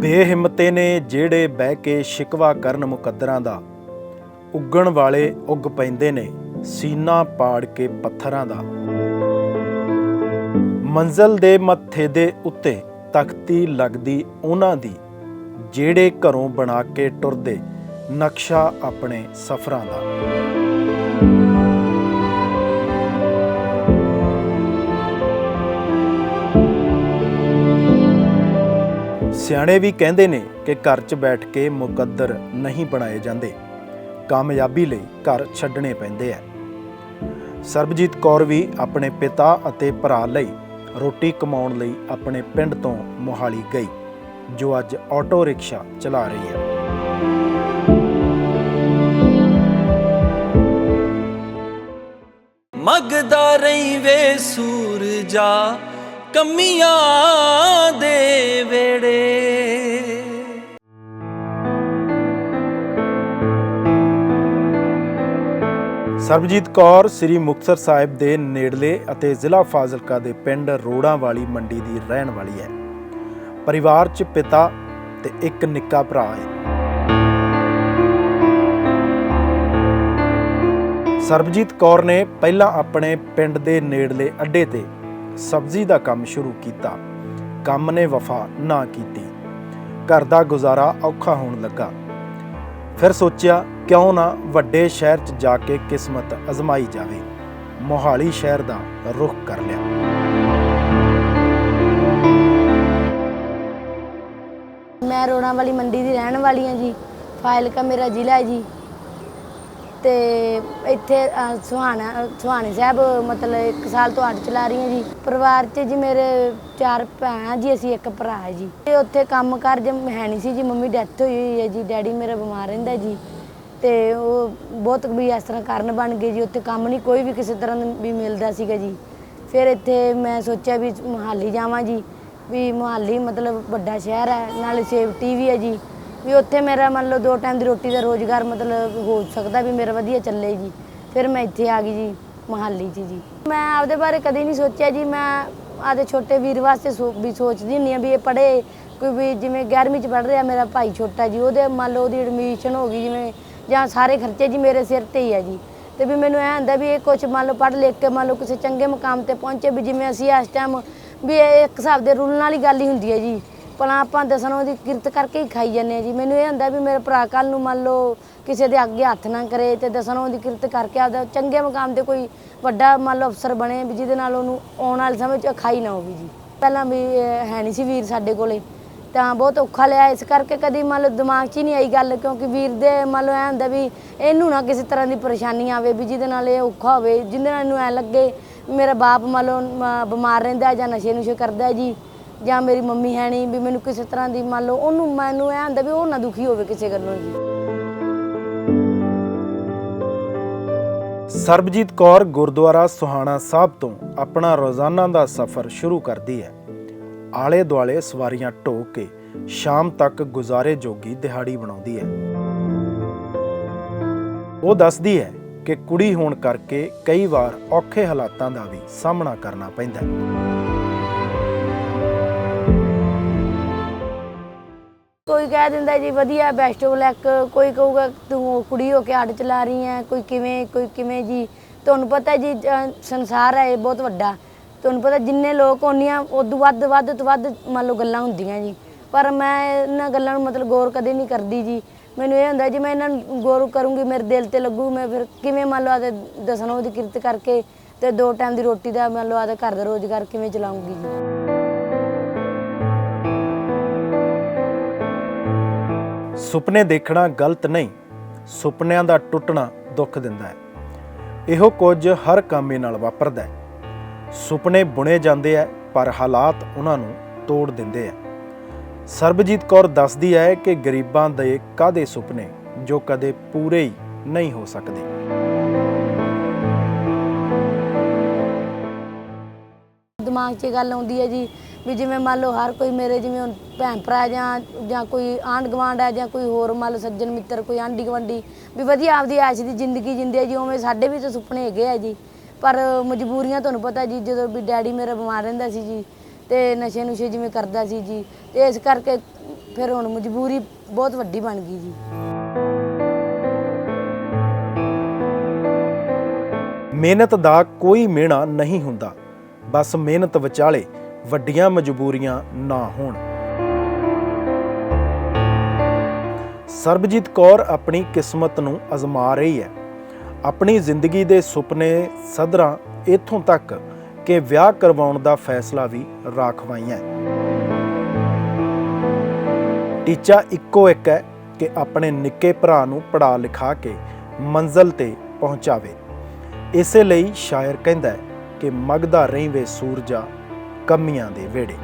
ਬੇਹਿੰਮਤੇ ਨੇ ਜਿਹੜੇ ਬਹਿ ਕੇ ਸ਼ਿਕਵਾ ਕਰਨ ਮੁਕੱਦਰਾਂ ਦਾ, ਉੱਗਣ ਵਾਲੇ ਉੱਗ ਪੈਂਦੇ ਨੇ ਸੀਨਾ ਪਾੜ ਕੇ ਪੱਥਰਾਂ ਦਾ। ਮੰਜ਼ਲ ਦੇ ਮੱਥੇ ਦੇ ਉੱਤੇ ਤਖਤੀ ਲੱਗਦੀ ਉਹਨਾਂ ਦੀ, ਜਿਹੜੇ ਘਰੋਂ ਬਣਾ ਕੇ ਟੁਰਦੇ ਨਕਸ਼ਾ ਆਪਣੇ ਸਫ਼ਰਾਂ ਦਾ। ਸਿਆਣੇ ਵੀ ਕਹਿੰਦੇ ਨੇ ਕਿ ਘਰ 'ਚ ਬੈਠ ਕੇ ਮੁਕੱਦਰ ਨਹੀਂ ਬਣਾਏ ਜਾਂਦੇ। ਕਾਮਯਾਬੀ ਲਈ ਘਰ ਛੱਡਣੇ ਪੈਂਦੇ ਆ। ਸਰਬਜੀਤ ਕੌਰ ਵੀ ਆਪਣੇ ਪਿਤਾ ਅਤੇ ਭਰਾ ਲਈ ਰੋਟੀ ਕਮਾਉਣ ਲਈ ਆਪਣੇ ਪਿੰਡ ਤੋਂ ਮੋਹਾਲੀ ਗਈ, ਜੋ ਅੱਜ ਆਟੋ ਰਿਕਸ਼ਾ ਚਲਾ ਰਹੀ ਹੈ। ਮਗਦਾ ਰਹੀ ਵੇ ਸੂਰਜਾ, ਕਮੀਆਂ ਦੇ ਵੇੜੇ। ਸਰਬਜੀਤ ਕੌਰ, ਸ੍ਰੀ ਮੁਕਤਸਰ ਸਾਹਿਬ ਦੇ ਨੇੜਲੇ ਅਤੇ ਜ਼ਿਲ੍ਹਾ ਫਾਜ਼ਿਲਕਾ ਦੇ ਪਿੰਡ ਰੋੜਾਂ ਵਾਲੀ ਮੰਡੀ ਦੀ ਰਹਿਣ ਵਾਲੀ ਹੈ। ਪਰਿਵਾਰ 'ਚ ਪਿਤਾ ਤੇ ਇੱਕ ਨਿੱਕਾ ਭਰਾ ਹੈ। ਸਰਬਜੀਤ ਕੌਰ ਨੇ ਪਹਿਲਾਂ ਆਪਣੇ ਪਿੰਡ ਦੇ ਨੇੜਲੇ ਅੱਡੇ ਤੇ ਸਬਜ਼ੀ ਦਾ ਕੰਮ ਸ਼ੁਰੂ ਕੀਤਾ। ਕੰਮ ਨੇ ਵਫਾ ਨਾ ਕੀਤੀ। ਘਰ ਦਾ ਗੁਜ਼ਾਰਾ ਔਖਾ ਹੋਣ ਲੱਗਾ। ਫਿਰ ਸੋਚਿਆ, ਕਿਉਂ ਨਾ ਵੱਡੇ ਸ਼ਹਿਰ 'ਚ ਜਾ ਕੇ ਕਿਸਮਤ ਅਜ਼ਮਾਈ ਜਾਵੇ। ਮੋਹਾਲੀ ਸ਼ਹਿਰ ਦਾ ਰੁਖ ਕਰ ਲਿਆ। ਮੈਂ ਰੋਣਾ ਵਾਲੀ ਮੰਡੀ ਦੀ ਰਹਿਣ ਵਾਲੀ ਹਾਂ ਜੀ। ਫਾਇਲਕਾ ਮੇਰਾ ਜ਼ਿਲ੍ਹਾ ਹੈ ਜੀ। ਤੇ ਇੱਥੇ ਅ, ਸੁਹਾਣਾ ਸੁਹਾਣੇ ਸਾਹਿਬ ਮਤਲਬ ਇੱਕ ਸਾਲ ਤੋਂ ਅੱਡ ਚਲਾ ਰਹੀ ਹਾਂ ਜੀ। ਪਰਿਵਾਰ 'ਚ ਜੀ ਮੇਰੇ ਚਾਰ ਭੈਣਾਂ ਜੀ ਅਸੀਂ ਇੱਕ ਭਰਾ ਹੈ ਜੀ। ਤੇ ਉੱਥੇ ਕੰਮ ਕਾਰ ਜਮ ਹੈ ਨਹੀਂ ਸੀ ਜੀ ਮੰਮੀ ਡੈਥ ਹੋਈ ਹੋਈ ਹੈ ਜੀ ਡੈਡੀ ਮੇਰਾ ਬਿਮਾਰ ਰਹਿੰਦਾ ਜੀ। ਤੇ ਉਹ ਬਹੁਤ ਵੀ ਇਸ ਤਰ੍ਹਾਂ ਕਾਰਨ ਬਣ ਗਏ ਜੀ ਉੱਥੇ ਕੰਮ ਨਹੀਂ ਕੋਈ ਵੀ ਕਿਸੇ ਤਰ੍ਹਾਂ ਦਾ ਵੀ ਮਿਲਦਾ ਸੀਗਾ ਜੀ। ਫਿਰ ਇੱਥੇ ਮੈਂ ਸੋਚਿਆ ਵੀ ਮੁਹਾਲੀ ਜਾਵਾਂ ਜੀ ਵੀ ਮੁਹਾਲੀ ਮਤਲਬ ਵੱਡਾ ਸ਼ਹਿਰ ਹੈ ਨਾਲੇ ਸੇਫਟੀ ਵੀ ਹੈ ਜੀ। ਵੀ ਉੱਥੇ ਮੇਰਾ ਮੰਨ ਲਓ ਦੋ ਟਾਈਮ ਦੀ ਰੋਟੀ ਦਾ ਰੋਜ਼ਗਾਰ ਮਤਲਬ ਹੋ ਸਕਦਾ ਵੀ ਮੇਰਾ ਵਧੀਆ ਚੱਲੇ ਜੀ ਫਿਰ ਮੈਂ ਇੱਥੇ ਆ ਗਈ ਜੀ, ਮੁਹਾਲੀ 'ਚ ਜੀ। ਮੈਂ ਆਪਦੇ ਬਾਰੇ ਕਦੇ ਨਹੀਂ ਸੋਚਿਆ ਜੀ, ਮੈਂ ਆਦੇ ਛੋਟੇ ਵੀਰ ਵਾਸਤੇ ਸੋ- ਵੀ ਸੋਚਦੀ ਹੁੰਦੀ ਆ ਵੀ ਇਹ ਪੜ੍ਹੇ, ਕੋਈ ਵੀ ਜਿਵੇਂ 11ਵੀਂ 'ਚ ਪੜ੍ਹ ਰਿਹਾ ਮੇਰਾ ਭਾਈ ਛੋਟਾ ਜੀ, ਉਹਦੇ ਮੰਨ ਲਓ ਉਹਦੀ ਐਡਮਿਸ਼ਨ ਹੋ ਗਈ ਜਿਵੇਂ, ਜਾਂ ਸਾਰੇ ਖਰਚੇ ਜੀ ਮੇਰੇ ਸਿਰ ਤੇ ਹੀ ਆ ਜੀ। ਤੇ ਵੀ ਮੈਨੂੰ ਇਹ ਹੁੰਦਾ ਵੀ ਇਹ ਕੁਝ ਮੰਨ ਲਓ ਪੜ੍ਹ ਲਿਖ ਕੇ ਮੰਨ ਲਓ ਕਿਸੇ ਚੰਗੇ ਮੁਕਾਮ ਤੇ ਪਹੁੰਚੇ ਵੀ ਜਿਵੇਂ ਅਸੀਂ ਇਸ ਟਾਈਮ ਵੀ ਇਹ ਇੱਕ ਹਿਸਾਬ ਦੇ ਰੁਲਣ ਵਾਲੀ ਗੱਲ ਹੀ ਹੁੰਦੀ ਹੈ ਜੀ। ਭਲਾ ਆਪਾਂ ਦਸਣੋਂ ਦੀ ਕਿਰਤ ਕਰਕੇ ਹੀ ਖਾਈ ਜਾਂਦੇ ਆ ਜੀ। ਮੈਨੂੰ ਇਹ ਹੁੰਦਾ ਵੀ ਮੇਰੇ ਭਰਾ ਕੱਲ ਨੂੰ ਮੰਨ ਲਓ ਕਿਸੇ ਦੇ ਅੱਗੇ ਹੱਥ ਨਾ ਕਰੇ ਤੇ ਦਸਣੋਂ ਦੀ ਕਿਰਤ ਕਰਕੇ ਆਪਦਾ ਚੰਗੇ ਮੁਕਾਮ ਤੇ ਕੋਈ ਵੱਡਾ ਮੰਨ ਲਓ ਅਫਸਰ ਬਣੇ ਵੀ ਜਿਹਦੇ ਨਾਲ ਉਹਨੂੰ ਆਉਣ ਵਾਲੇ ਸਮੇਂ 'ਚ ਖਾਈ ਨਾ ਹੋਵੇ ਜੀ। ਪਹਿਲਾਂ ਵੀ ਇਹ ਹੈ ਨਹੀਂ ਸੀ ਵੀਰ ਸਾਡੇ ਕੋਲੇ। ਤਾਂ ਬਹੁਤ ਔਖਾ ਲਿਆ ਇਸ ਕਰਕੇ ਕਦੀ ਮੰਨ ਲਓ ਦਿਮਾਗ 'ਚ ਹੀ ਨਹੀਂ ਆਈ ਗੱਲ ਕਿਉਂਕਿ ਵੀਰ ਦੇ ਮੰਨ ਲਓ ਐ ਹੁੰਦਾ ਵੀ ਇਹਨੂੰ ਨਾ ਕਿਸੇ ਤਰ੍ਹਾਂ ਦੀ ਪਰੇਸ਼ਾਨੀ ਆਵੇ ਵੀ ਜਿਹਦੇ ਨਾਲ ਇਹ ਔਖਾ ਹੋਵੇ, ਜਿਹਦੇ ਨਾਲ ਇਹਨੂੰ ਐ ਲੱਗੇ ਵੀ ਮੇਰਾ ਬਾਪ ਮੰਨ ਲਓ ਮ- ਬਿਮਾਰ ਰਹਿੰਦਾ ਜਾਂ ਨਸ਼ੇ ਨੁਸ਼ੇ ਕਰਦਾ ਜੀ। ਜਾਂ ਮੇਰੀ ਮੰਮੀ ਹੈ ਨਹੀਂ ਵੀ ਮੈਨੂੰ ਕਿਸੇ ਤਰ੍ਹਾਂ ਦੀ ਮੰਨ ਲਓ ਉਹਨੂੰ ਮੈਨੂੰ ਐ ਹੁੰਦਾ ਵੀ ਉਹ ਨਾ ਦੁਖੀ ਹੋਵੇ ਕਿਸੇ ਗੱਲੋਂ ਜੀ। ਸਰਬਜੀਤ ਕੌਰ ਗੁਰਦੁਆਰਾ ਸੁਹਾਣਾ ਸਾਹਿਬ ਤੋਂ ਆਪਣਾ ਰੋਜ਼ਾਨਾ ਦਾ ਸਫ਼ਰ ਸ਼ੁਰੂ ਕਰਦੀ ਹੈ। ਆਲੇ ਦੁਆਲੇ ਸਵਾਰੀਆਂ ਢੋ ਕੇ ਸ਼ਾਮ ਤੱਕ ਗੁਜ਼ਾਰੇ ਜੋਗੀ ਦਿਹਾੜੀ ਬਣਾਉਂਦੀ ਹੈ। ਉਹ ਦੱਸਦੀ ਹੈ ਕਿ ਕੁੜੀ ਹੋਣ ਕਰਕੇ ਕਈ ਵਾਰ ਔਖੇ ਹਾਲਾਤਾਂ ਦਾ ਵੀ ਸਾਹਮਣਾ ਕਰਨਾ ਪੈਂਦਾ ਹੈ। ਕਹਿ ਦਿੰਦਾ ਜੀ, ਵਧੀਆ ਬੈਸਟ ਆਫ ਕੋਈ ਕਹੂਗਾ, ਤੂੰ ਕੁੜੀ ਹੋ ਕੇ ਅੱਡ ਚਲਾ ਰਹੀ ਹੈ, ਕੋਈ ਕਿਵੇਂ ਕੋਈ ਕਿਵੇਂ ਜੀ। ਤੁਹਾਨੂੰ ਪਤਾ ਜੀ, ਅਹ, ਸੰਸਾਰ ਹੈ, ਇਹ ਬਹੁਤ ਵੱਡਾ। ਤੁਹਾਨੂੰ ਪਤਾ ਜਿੰਨੇ ਲੋਕ ਹੁੰਦੀਆਂ ਉਦੋਂ ਵੱਧ ਵੱਧ ਤੋਂ ਵੱਧ ਮੰਨ ਲਓ ਗੱਲਾਂ ਹੁੰਦੀਆਂ ਜੀ। ਪਰ ਮੈਂ ਇਹਨਾਂ ਗੱਲਾਂ ਨੂੰ ਮਤਲਬ ਗੌਰ ਕਦੇ ਨਹੀਂ ਕਰਦੀ ਜੀ। ਮੈਨੂੰ ਇਹ ਹੁੰਦਾ ਜੀ, ਮੈਂ ਇਹਨਾਂ ਨੂੰ ਗੌਰ ਕਰੂੰਗੀ, ਮੇਰੇ ਦਿਲ ਤੇ ਲੱਗੂ, ਮੈਂ ਫਿਰ ਕਿਵੇਂ ਮੰਨ ਲਓ ਆਦੇ ਦਸਣੋਂ ਉਹਦੀ ਕਿਰਤ ਕਰਕੇ ਤੇ ਦੋ ਟਾਈਮ ਦੀ ਰੋਟੀ ਦਾ ਮੰਨ ਲਓ ਆਦੇ ਘਰ ਦਾ ਰੋਜ਼ਗਾਰ ਕਿਵੇਂ ਚਲਾਉਂਗੀ ਜੀ। ਸੁਪਨੇ ਦੇਖਣਾ ਗਲਤ ਨਹੀਂ, ਸੁਪਨਿਆਂ ਦਾ ਟੁੱਟਣਾ ਦੁੱਖ ਦਿੰਦਾ ਹੈ। ਇਹੋ ਕੁਝ ਹਰ ਕਾਮੇ ਨਾਲ ਵਾਪਰਦਾ ਹੈ। ਸੁਪਨੇ ਬੁਣੇ ਜਾਂਦੇ ਆ, ਪਰ ਹਾਲਾਤ ਉਹਨਾਂ ਨੂੰ ਤੋੜ ਦਿੰਦੇ ਆ। ਸਰਬਜੀਤ ਕੌਰ ਦੱਸਦੀ ਹੈ ਕਿ ਗਰੀਬਾਂ ਦੇ ਕਾਦੇ ਸੁਪਨੇ ਜੋ ਕਦੇ ਪੂਰੇ ਹੀ ਨਹੀਂ ਹੋ ਸਕਦੇ। ਦਿਮਾਗ 'ਚ ਗੱਲ ਆਉਂਦੀ ਹੈ ਜੀ ਵੀ ਜਿਵੇਂ ਮੰਨ ਲਓ ਹਰ ਕੋਈ ਮੇਰੇ ਜਿਵੇਂ ਹੁਣ ਭੈਣ ਭਰਾ ਜਾਂ ਜਾਂ ਕੋਈ ਆਂਢ ਗੁਆਂਢ ਹੈ ਜਾਂ ਕੋਈ ਹੋਰ ਮੰਨ ਲਓ ਸੱਜਣ ਮਿੱਤਰ, ਕੋਈ ਆਂਢੀ ਗੁਆਂਢੀ, ਵੀ ਵਧੀਆ ਆਪਦੀ ਐਸ਼ ਦੀ ਜ਼ਿੰਦਗੀ ਜਿੰਦੇ ਆ ਜੀ, ਉਵੇਂ ਸਾਡੇ ਵੀ ਤਾਂ ਸੁਪਨੇ ਹੈਗੇ ਆ ਜੀ। ਪਰ ਮਜਬੂਰੀਆਂ ਤੁਹਾਨੂੰ ਪਤਾ ਜੀ, ਜਦੋਂ ਵੀ ਡੈਡੀ ਮੇਰਾ ਬਿਮਾਰ ਰਹਿੰਦਾ ਸੀ ਜੀ, ਤੇ ਨਸ਼ੇ ਨੁਸ਼ੇ ਜਿਵੇਂ ਕਰਦਾ ਸੀ ਜੀ, ਤੇ ਇਸ ਕਰਕੇ ਫਿਰ ਹੁਣ ਮਜਬੂਰੀ ਬਹੁਤ ਵੱਡੀ ਬਣ ਗਈ ਜੀ। ਮਿਹਨਤ ਦਾ ਕੋਈ ਮਿਹਣਾ ਨਹੀਂ ਹੁੰਦਾ। ਬਸ ਮਿਹਨਤ ਵਿਚਾਲੇ ਵੱਡੀਆਂ ਮਜਬੂਰੀਆਂ ਨਾ ਹੋਣ। ਸਰਬਜੀਤ ਕੌਰ ਆਪਣੀ ਕਿਸਮਤ ਨੂੰ ਅਜ਼ਮਾ ਰਹੀ ਹੈ। ਆਪਣੀ ਜ਼ਿੰਦਗੀ ਦੇ ਸੁਪਨੇ ਸਦਰਾਂ ਇਥੋਂ ਤੱਕ ਕਿ ਵਿਆਹ ਕਰਵਾਉਣ ਦਾ ਫੈਸਲਾ ਵੀ ਰਾਖਵਾਈਆਂ ਟੀਚਾ ਇੱਕੋ ਇੱਕ ਹੈ ਕਿ ਆਪਣੇ ਨਿੱਕੇ ਭਰਾ ਨੂੰ ਪੜਾ ਲਿਖਾ ਕੇ ਮੰਜ਼ਲ ਤੇ ਪਹੁੰਚਾਵੇ। ਇਸੇ ਲਈ ਸ਼ਾਇਰ ਕਹਿੰਦਾ ਹੈ ਕਿ ਮਗਦਾ ਰਹੀਵੇ ਸੂਰਜਾ ਕਮੀਆਂ ਦੇ ਵਿਹੜੇ।